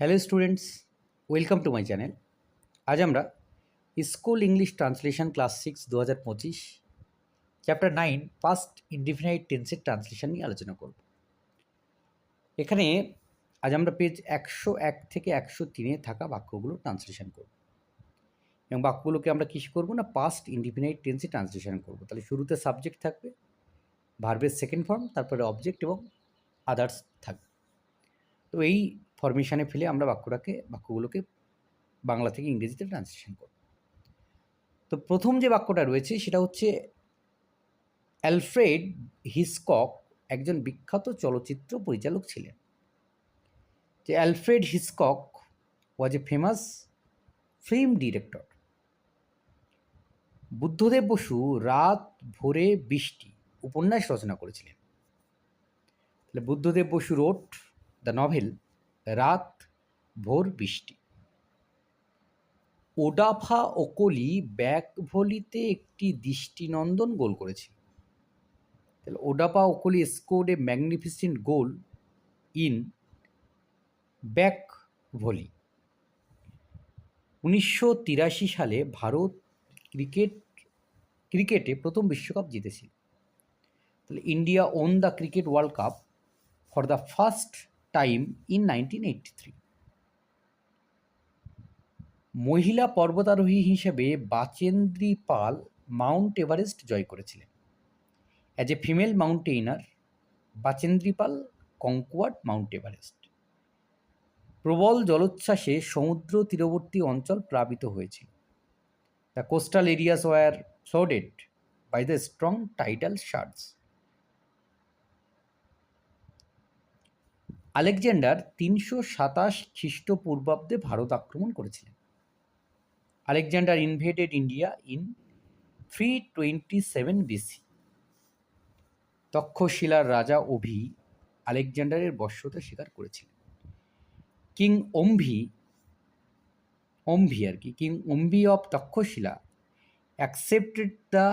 Hello students, welcome to my channel. আজ আমরা school English translation class six দু হাজার পঁচিশ, চ্যাপ্টার নাইন, ফার্স্ট ইনডিফিনাইট টেন্সের ট্রান্সলেশন নিয়ে আলোচনা করব। এখানে আজ আমরা পেজ একশো এক থেকে একশো তিনে থাকা বাক্যগুলো ট্রান্সলেশন করব। এবং বাক্যগুলোকে আমরা কী করব না পাস্ট ইনডিফিনাইট টেন্সে ট্রান্সলেশন করব। তাহলে শুরুতে সাবজেক্ট থাকবে, ভার্বের সেকেন্ড ফর্ম, তারপরে অবজেক্ট এবং আদার্স থাকবে। তো এই ফরমেশানে ফেলে আমরা বাক্যটাকে, বাক্যগুলোকে বাংলা থেকে ইংরেজিতে ট্রান্সলেশন করব। তো প্রথম যে বাক্যটা রয়েছে সেটা হচ্ছে অ্যালফ্রেড হিসকক একজন বিখ্যাত চলচ্চিত্র পরিচালক ছিলেন। যে Alfred Hitchcock was a famous film director Buddhadeb Basu Raat Bhore Brishti উপন্যাস রচনা করেছিলেন। তাহলে Buddhadeb Basu wrote the novel Raat Bhor Brishti. Odafa Okolie back ভলিতে একটি দৃষ্টিনন্দন গোল করেছিল। তাহলে Odafa Okolie scored a magnificent goal in back volley. উনিশশো তিরাশি সালে ভারত ক্রিকেট, ক্রিকেটে প্রথম বিশ্বকাপ জিতেছিল। তাহলে India won the cricket world cup for the first time in nineteen eighty three মহিলা পর্বতারোহী হিসেবে বাচেন্দ্রী পাল মাউন্ট এভারেস্ট জয় করেছিলেন। As a female mountaineer Bachendri Pal conquered Mount Everest প্রবল জলোচ্ছ্বাসে সমুদ্র তীরবর্তী অঞ্চল প্লাবিত হয়েছিল। The coastal areas were flooded by the strong tidal surges Alexander তিনশো সাতাশ খ্রিস্টপূর্বাব্দে ভারত আক্রমণ করেছিলেন। Alexander invaded India in three twenty seven BC তক্ষশিলার রাজা অভি আলেকজান্ডারের বর্ষতা স্বীকার করেছিলেন। কিং অম্ভি অম্ভি আর কি, king Ambhi of Taxila accepted the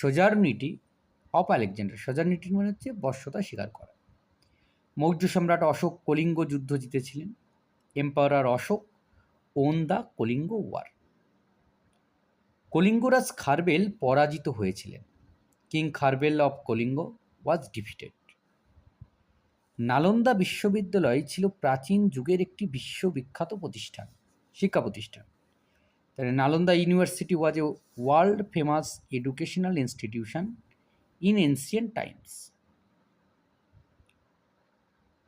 suzerainty of Alexander suzerainty মানে হচ্ছে বর্ষতা স্বীকার করা। মৌর্য সম্রাট অশোক কলিঙ্গ যুদ্ধ জিতেছিলেন। Emperor Ashoka won the Kalinga war কলিঙ্গরাজ Kharavela পরাজিত হয়েছিলেন। King Kharavela of Kalinga was defeated Nalanda বিশ্ববিদ্যালয় ছিল প্রাচীন যুগের একটি বিশ্ববিখ্যাত প্রতিষ্ঠান, শিক্ষা প্রতিষ্ঠান। তাহলে Nalanda university was a world famous educational institution in ancient times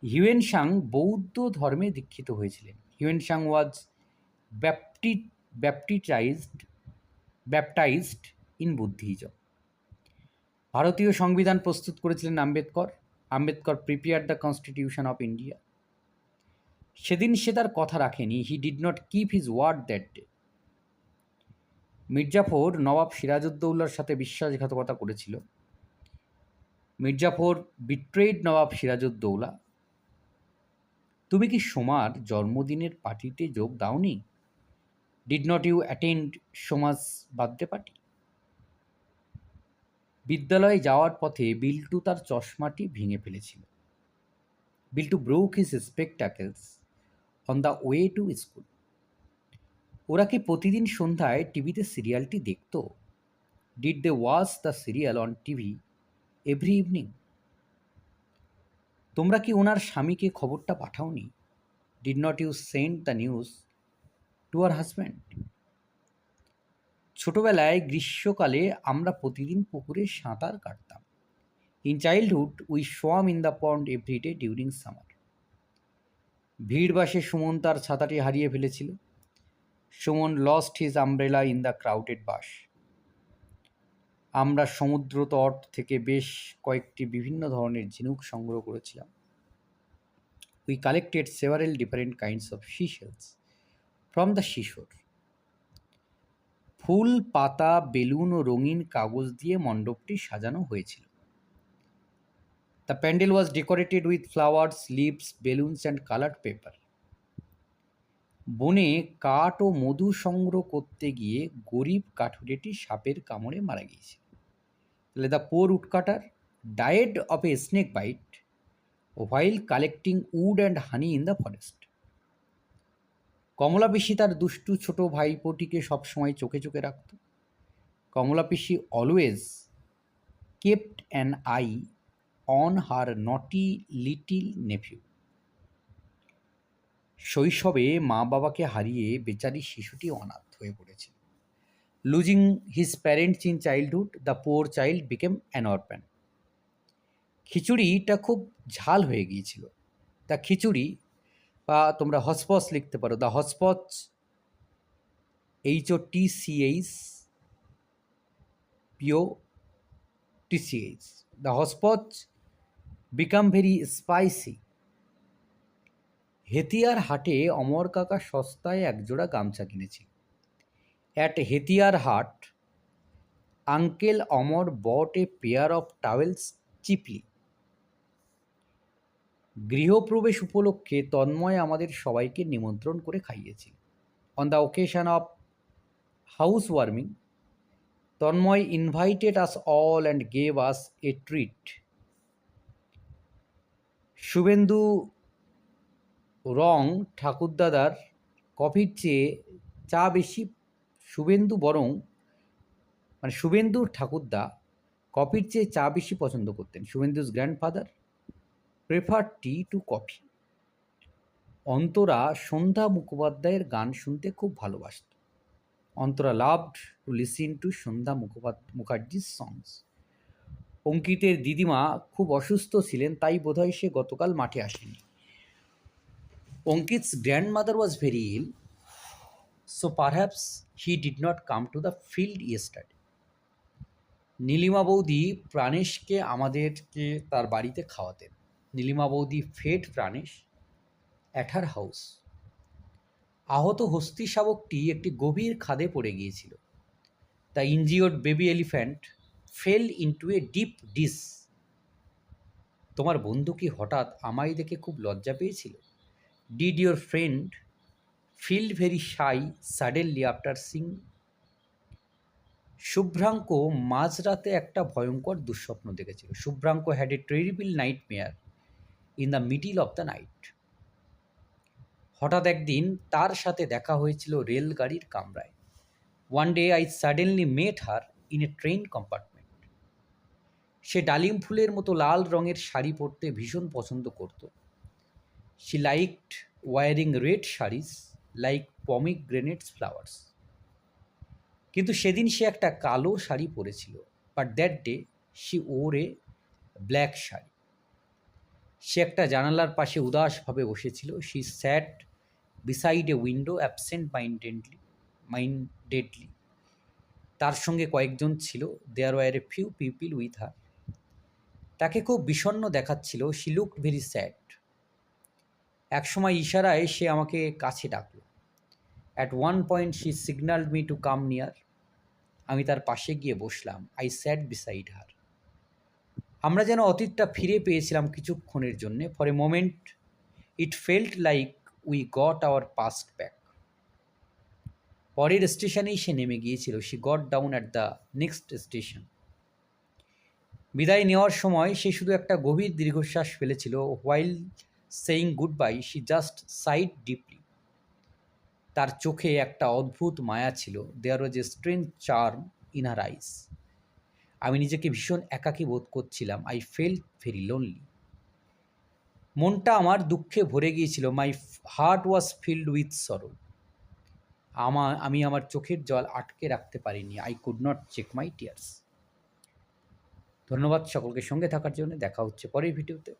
Hiuen Tsang বৌদ্ধ ধর্মে দীক্ষিত হয়েছিলেন। হিউয়েন সাং ওয়াজ ব্যাপটি ব্যাপটিটাইজড ব্যাপটাইজড ইন বুদ্ধিজম ভারতীয় সংবিধান প্রস্তুত করেছিলেন Ambedkar. Ambedkar prepared the constitution of India সেদিন সে তার কথা রাখেনি। He did not keep his word that day Mir Jafar নবাব সিরাজউদ্দৌলার সাথে বিশ্বাসঘাতকতা করেছিল। মির্জাফর বিট্রেড নবাব সিরাজউদ্দৌলা। তুমি কি সোমার জন্মদিনের পার্টিতে যোগ দাওনি? Did not you attend Soma's birthday party? বিদ্যালয়ে যাওয়ার পথে বিল্টু তার চশমাটি ভেঙে ফেলেছিল। Biltu broke his spectacles on the way to school ওরা কি প্রতিদিন সন্ধ্যায় টিভিতে সিরিয়ালটি দেখত? Did they watch the serial on TV every evening তোমরা কি ওনার স্বামীকে খবরটা পাঠাওনি? Did not you send the news to her husband ছোটোবেলায় গ্রীষ্মকালে আমরা প্রতিদিন পুকুরে সাঁতার কাটতাম। In childhood we swam in the pond every day during summer ভিড় বাসে সুমন তার ছাতাটি হারিয়ে ফেলেছিল। Suman lost his umbrella in the crowded bus. আমরা সমুদ্র তট থেকে বেশ কয়েকটি বিভিন্ন ধরনের ঝিনুক সংগ্রহ করেছিলাম। We collected several different kinds of seashells from the seashore ফুল, পাতা, বেলুন ও রঙিন কাগজ দিয়ে মণ্ডপটি সাজানো হয়েছিল। The pandal was decorated with flowers leaves balloons and coloured paper বনে কাঠ ও মধু সংগ্রহ করতে গিয়ে গরিব কাঠুরেটি সাপের কামড়ে মারা গিয়েছে তাহলে the poor woodcutter died of a snake bite while collecting wood and honey in the forest. Kamala পিসি তার দুষ্টু ছোট ভাইপোটিকে সবসময় চোখে চোখে রাখত। কমলা পিসি always kept an eye on her naughty little nephew শৈশবে মা বাবাকে হারিয়ে বেচারি শিশুটি অনাথ হয়ে পড়েছিল। Losing his parents in childhood the poor child became an orphan খিচুড়িটা খুব ঝাল হয়ে গিয়েছিল। দ্য খিচুড়ি বা তোমরা হসপস লিখতে পারো। The hotchpotch H O T C P O T C H the hotchpotch became very spicy Hetiar হাটে অমর কাকা সস্তায় একজোড়া গামছা কিনেছিল। At Hetiar haat uncle Amar bought a pair of towels cheaply গৃহপ্রবেশ উপলক্ষে তন্ময় আমাদের সবাইকে নিমন্ত্রণ করে খাইয়েছিল on the occasion of house warming Tanmoy invited us all and gave us a treat Suvendu রং ঠাকুরদাদার কফির চেয়ে চা বেশি শুভেন্দু বরং মানে শুভেন্দুর ঠাকুরদা কফির চেয়ে চা বেশি পছন্দ করতেন। Suvendu's grandfather preferred tea to coffee Antara Sandhya মুখোপাধ্যায়ের গান শুনতে খুব ভালোবাসত। Antara loved to listen to Sandhya Mukhopadhyay মুখার্জির সংস অঙ্কিতের দিদিমা খুব অসুস্থ ছিলেন তাই বোধহয় সে গতকাল মাঠে আসেনি। অঙ্কিত's grandmother was very ill, so, perhaps he did not come to the field yesterday. Nilima বৌদি প্রাণেশকে আমাদেরকে তার বাড়িতে খাওয়াতেন। Nilima boudi fed Pranesh at her house আহত হস্তি শাবকটি একটি গভীর খাদে পড়ে গিয়েছিল। The injured baby elephant fell into a deep ditch তোমার বন্ধু কি হঠাৎ আমায় দেখে খুব লজ্জা পেয়েছিল? Did your friend feel very shy suddenly after seeing Shubhrank মাঝরাতে একটা ভয়ঙ্কর দুঃস্বপ্ন দেখেছিল। Shubhrank had a terrible nightmare in the middle of the night হঠাৎ একদিন তার সাথে দেখা হয়েছিল রেলগাড়ির কামরায়। One day I suddenly met her in a train compartment সে ডালিম ফুলের মতো লাল রঙের শাড়ি পরতে ভীষণ পছন্দ করতো। She liked wearing red saris like pomegranates flowers কিন্তু সেদিন সে একটা কালো শাড়ি পরেছিল but that day she wore a black sari. সে একটা জানালার পাশে উদাসভাবে বসেছিল। She sat beside a window absent mindedly mindedly তার সঙ্গে কয়েকজন ছিল। There were a few people with her তাকে খুব বিষণ্ণ দেখাচ্ছিল। শি লুকড ভেরি স্যাড একসময় ইশারায় সে আমাকে কাছে ডাকলো। At one point she signal me to come near আমি তার পাশে গিয়ে বসলাম। আই স্যাট বিসাইড হার আমরা যেন অতীতটা ফিরে পেয়েছিলাম কিছুক্ষণের জন্যে। For a moment it felt like we got our past back পরের স্টেশনেই সে নেমে গিয়েছিল। She got down at the next station বিদায় নেওয়ার সময় সে শুধু একটা গভীর দীর্ঘশ্বাস ফেলেছিল। While saying good bye she just sighed deeply তার চোখে একটা অদ্ভুত মায়া ছিল। There was a strange charm in her eyes আমি নিজেকে ভীষণ একাকী বোধ করছিলাম। আই ফেল ভেরি লোনলি মনটা আমার দুঃখে ভরে গিয়েছিল। My heart was filled with sorrow আমার আমি আমার চোখের জল আটকে রাখতে পারিনি। I could not check my tears ধন্যবাদ সকলকে সঙ্গে থাকার জন্য। দেখা হচ্ছে পরের ভিডিওতে।